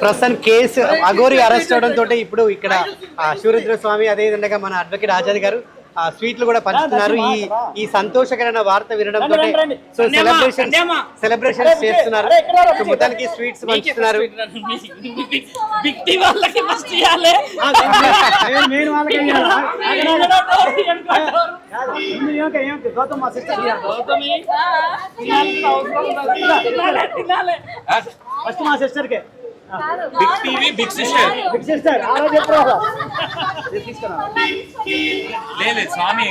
ప్రస్తుతం case Aghori arrest అవడం తోటి ఇప్పుడు ఇక్కడ ఆ, శివరుద్ర స్వామి అదేవిధంగా మన అడ్వకేట్ ఆచార్య గారు ఆ స్వీట్లు కూడా పంచుతున్నారు. ఈ ఈ సంతోషకరమైన వార్త వినడం తోటి సో సెలబ్రేషన్ సెలబ్రేషన్స్ చేస్తున్నారు. మొత్తానికి స్వీట్స్ పంచుతున్నారు. ఫస్ట్ మా సిస్టర్ ఫస్ట్ మా సిస్టర్ కే. Big TV big sister. Big sister ఆ రోజు ఎప్పుడు లేదు స్వామి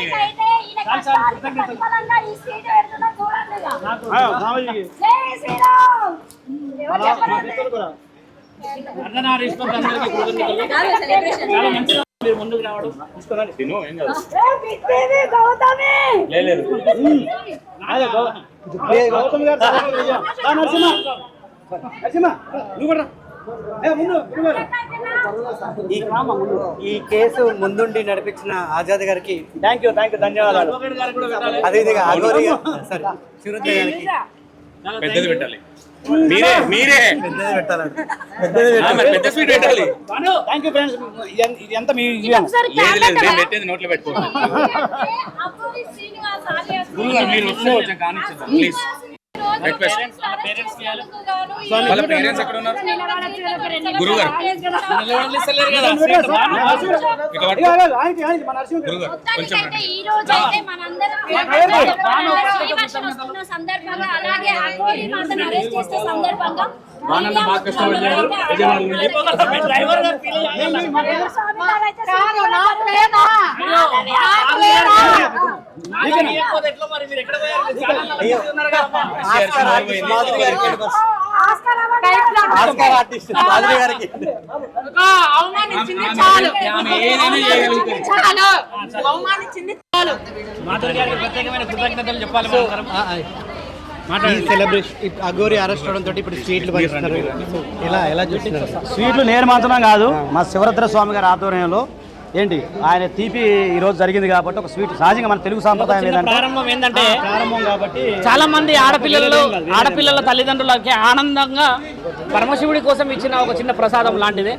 ముందుకు రావడం. లేదు గౌతమ్! గారు నరసింహ. నరసింహ. నువ్వు కూడా. ఈ ఈ కేసు ముందుండి నడిపించిన ఆజాద్ గారికి థ్యాంక్ యూ థ్యాంక్ యూ ధన్యవాదాలు. కూడా పెట్టాలి. అదేవిధంగా అఘోరి సారీ శివరుద్ర గారికి పెద్దది పెట్టాలి. మీరే మీరే. పెద్దది పెట్టాలంట ఆ, మరి పెద్ద స్వీట్ పెట్టాలి. థ్యాంక్ యూ ఫ్రెండ్స్ ఇది ఎంత మీ విజయం? లేదు లేదు నేను పెట్టేది నోట్లో పెట్టుకోండి మీరు వస్తే కొంచెం ప్లీజ్ రిక్వెస్ట్ వాళ్ళ పేరెంట్స్ ఎక్కడ ఉన్నారు? గురువు గారు గారు కొంచెం ఈ రోజు అయితే మనందరం సందర్భంగా అలాగే అరెస్ట్ చేసే సందర్భంగా వానన్న బాగా కష్టపడ్డారు విజయవాడ నుండి. గారికి అవమానించింది చాలు. అవమానించింది చాలు. ప్రత్యేకమైన కృతజ్ఞతలు చెప్పాలి. ఈ సెలబ్రేషన్ అఘోరి అరెస్ట్ అవడం తోటి ఇప్పుడు స్వీట్లు పంచుతున్నారు సో ఎలా ఎలా చూస్తున్నారు? స్వీట్లు నేను మాత్రం కాదు మా శివరద్ర స్వామి గారి ఆధ్వర్యంలో ఏంటి ఆయన తీపి ఈ రోజు జరిగింది కాబట్టి ఒక స్వీట్ సహజంగా మన తెలుగు సాంప్రదాయం ఏంటంటే ప్రారంభం ఏంటంటే ప్రారంభం కాబట్టి చాలా మంది ఆడపిల్లలు ఆడపిల్లల తల్లిదండ్రులకి ఆనందంగా పరమశివుడి కోసం ఇచ్చిన ఒక చిన్న ప్రసాదం లాంటిదే.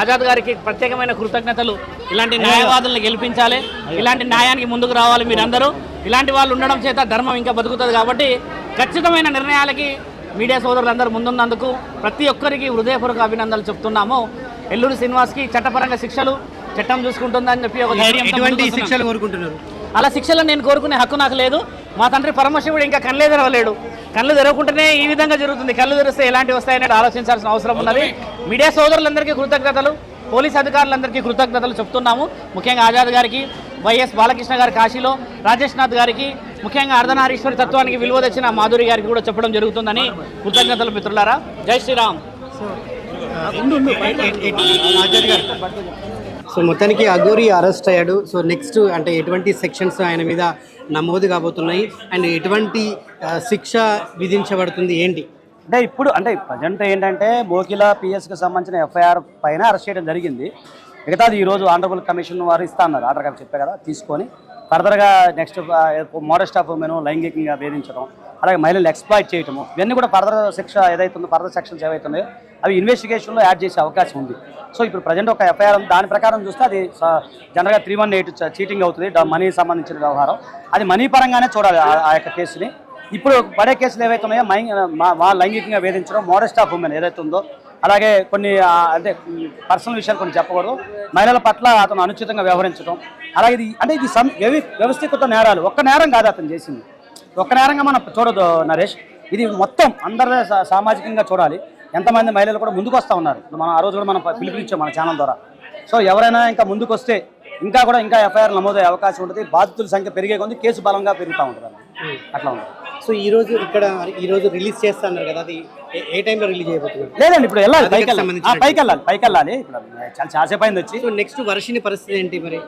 ఆజాద్ గారికి ప్రత్యేకమైన కృతజ్ఞతలు. ఇలాంటి న్యాయవాదులను గెలిపించాలి. ఇలాంటి న్యాయానికి ముందుకు రావాలి మీరందరూ. ఇలాంటి వాళ్ళు ఉండడం చేత ధర్మం ఇంకా బతుకుతుంది కాబట్టి ఖచ్చితమైన నిర్ణయాలకి మీడియా సోదరులందరూ ముందున్నందుకు ప్రతి ఒక్కరికి హృదయపూర్వక అభినందనలు చెప్తున్నాము. ఎల్లూరు శ్రీనివాస్కి చట్టపరంగా శిక్షలు చట్టం చూసుకుంటుందని చెప్పి ఒక. శిక్షలు కోరుకుంటున్నారు? అలా శిక్షలను నేను కోరుకునే హక్కు నాకు లేదు. మా తండ్రి పరమశివుడు ఇంకా కళ్ళే తెరవలేడు. కళ్ళు తెరవకుంటేనే ఈ విధంగా జరుగుతుంది. కళ్ళు తెరిస్తే ఎలాంటి వస్తాయనేది ఆలోచించాల్సిన అవసరం ఉన్నది. మీడియా సోదరులందరికీ కృతజ్ఞతలు పోలీస్ అధికారులందరికీ కృతజ్ఞతలు చెప్తున్నాము. ముఖ్యంగా ఆజాద్ గారికి వైఎస్ బాలకృష్ణ గారి కాశీలో రాజేష్ నాథ్ గారికి ముఖ్యంగా అర్ధనారీశ్వరి తత్వానికి విలువ తెచ్చిన మాధురి గారికి కూడా చెప్పడం జరుగుతుందని కృతజ్ఞతలు మిత్రులారా. జై శ్రీరామ్. సో మొత్తానికి అఘోరి అరెస్ట్ అయ్యాడు. సో నెక్స్ట్ అంటే ఎటువంటి సెక్షన్స్ ఆయన మీద నమోదు కాబోతున్నాయి. అండ్ ఎటువంటి శిక్ష విధించబడుతుంది ఏంటి? అంటే ఇప్పుడు అంటే ప్రజెంట్ ఏంటంటే మోకిల పిఎస్కి సంబంధించిన ఎఫ్ఐఆర్ పైన అరెస్ట్ చేయడం జరిగింది. మిగతాది ఈరోజు రోజు ఆనరబుల్ కమిషన్ వారు ఇస్తా అన్నారు. ఆర్డర్ కాపీ చెప్పే కదా తీసుకొని. ఫర్దర్గా నెక్స్ట్ మోడస్ట్ ఆఫ్ ఉమెన్ లైంగికంగా వేధించడం అలాగే మహిళలు ఎక్స్ప్లాయిట్ చేయటము ఇవన్నీ కూడా ఫర్దర్ శిక్ష ఏదైతుందో ఫర్దర్ సెక్షన్స్ ఏవైతున్నాయో అవి ఇన్వెస్టిగేషన్లో యాడ్ చేసే అవకాశం ఉంది. సో ఇప్పుడు ప్రజెంట్ ఒక ఎఫ్ఐఆర్ దాని ప్రకారం చూస్తే అది జనరల్గా త్రీ వన్ ఎయిట్ చీటింగ్ అవుతుంది. మనీ సంబంధించిన వ్యవహారం. అది మనీ పరంగానే చూడాలి ఆ- యొక్క కేసుని ఇప్పుడు పడే కేసులు ఏవైతే ఉన్నాయో మై మా- లైంగికంగా వేధించడం మోడస్ట్ ఆఫ్ ఉమెన్ ఏదైతే ఉందో అలాగే కొన్ని అంటే పర్సనల్ విషయాలు కొన్ని చెప్పకూడదు. మహిళల పట్ల అతను అనుచితంగా వ్యవహరించడం అలాగే ఇది అంటే ఇది సం వ్యవి వ్యవస్థీకృత నేరాలు. ఒక్క నేరం కాదు అతను చేసింది. ఒక్క నేరంగా మనం చూడదు నరేష్. ఇది మొత్తం అందరి సామాజికంగా చూడాలి. ఎంతమంది మహిళలు కూడా ముందుకు వస్తూ ఉన్నారు. మనం ఆ రోజు కూడా మనం పిలుపునిచ్చాం మన ఛానల్ ద్వారా. సో ఎవరైనా ఇంకా ముందుకు వస్తే ఇంకా కూడా ఇంకా ఎఫ్ఐఆర్ నమోదయ్యే అవకాశం ఉంటుంది. బాధితుల సంఖ్య పెరిగే కొద్ది కేసు బలంగా పెరుగుతూ ఉంటుంది అట్లా ఉంటుంది. సో ఈ రోజు ఇక్కడ ఈ రోజు రిలీజ్ చేస్తున్నారు కదా అది ఏ- టైంలో రిలీజ్ చేయబోతున్నారు లేదండి ఇప్పుడు వెళ్ళాలి పైకి వెళ్ళాలి. పైకి వెళ్ళాలి పైకి వెళ్ళాలి ఇప్పుడు చాలా చాలాసేపు అయింది వచ్చి. సో నెక్స్ట్ వర్షిని పరిస్థితి ఏంటి మరి?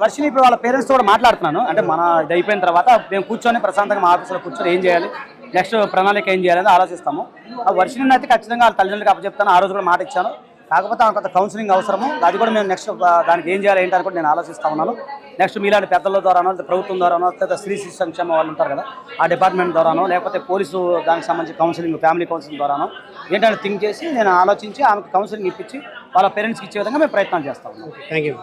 వర్షిని ఇప్పుడు వాళ్ళ పేరెంట్స్ కూడా మాట్లాడుతున్నాను. అంటే మన ఇది అయిపోయిన తర్వాత మేము కూర్చొని ప్రశాంతంగా మా ఆఫీస్లో కూర్చొని ఏం చేయాలి? నెక్స్ట్ ప్రణాళిక ఏం చేయాలని ఆలోచిస్తాము. ఆ వర్షిని అయితే ఖచ్చితంగా వాళ్ళ తల్లిదండ్రులకు అప్పచెప్తాను. ఆ రోజు కూడా మాట ఇచ్చాను. కాకపోతే కొంత కౌన్సిలింగ్ అవసరము. అది కూడా మేము నెక్స్ట్ దానికి ఏం చేయాలి ఏంటని కూడా నేను ఆలోచిస్తా ఉన్నాను. నెక్స్ట్ మీలాంటి పెద్దల ద్వారానో లేదా ప్రభుత్వం ద్వారానో లేదా స్త్రీ శిశు సంక్షేమ వాళ్ళు ఉంటారు కదా ఆ డిపార్ట్మెంట్ ద్వారానో లేకపోతే పోలీసు దానికి సంబంధించి కౌన్సిలింగ్ ఫ్యామిలీ కౌన్సిలింగ్ ద్వారానో ఏంటంటే థింక్ చేసి నేను ఆలోచించి ఆమెకు కౌన్సిలింగ్ ఇప్పించి వాళ్ళ పేరెంట్స్కి ఇచ్చే విధంగా మేము ప్రయత్నం చేస్తాం థ్యాంక్ యూ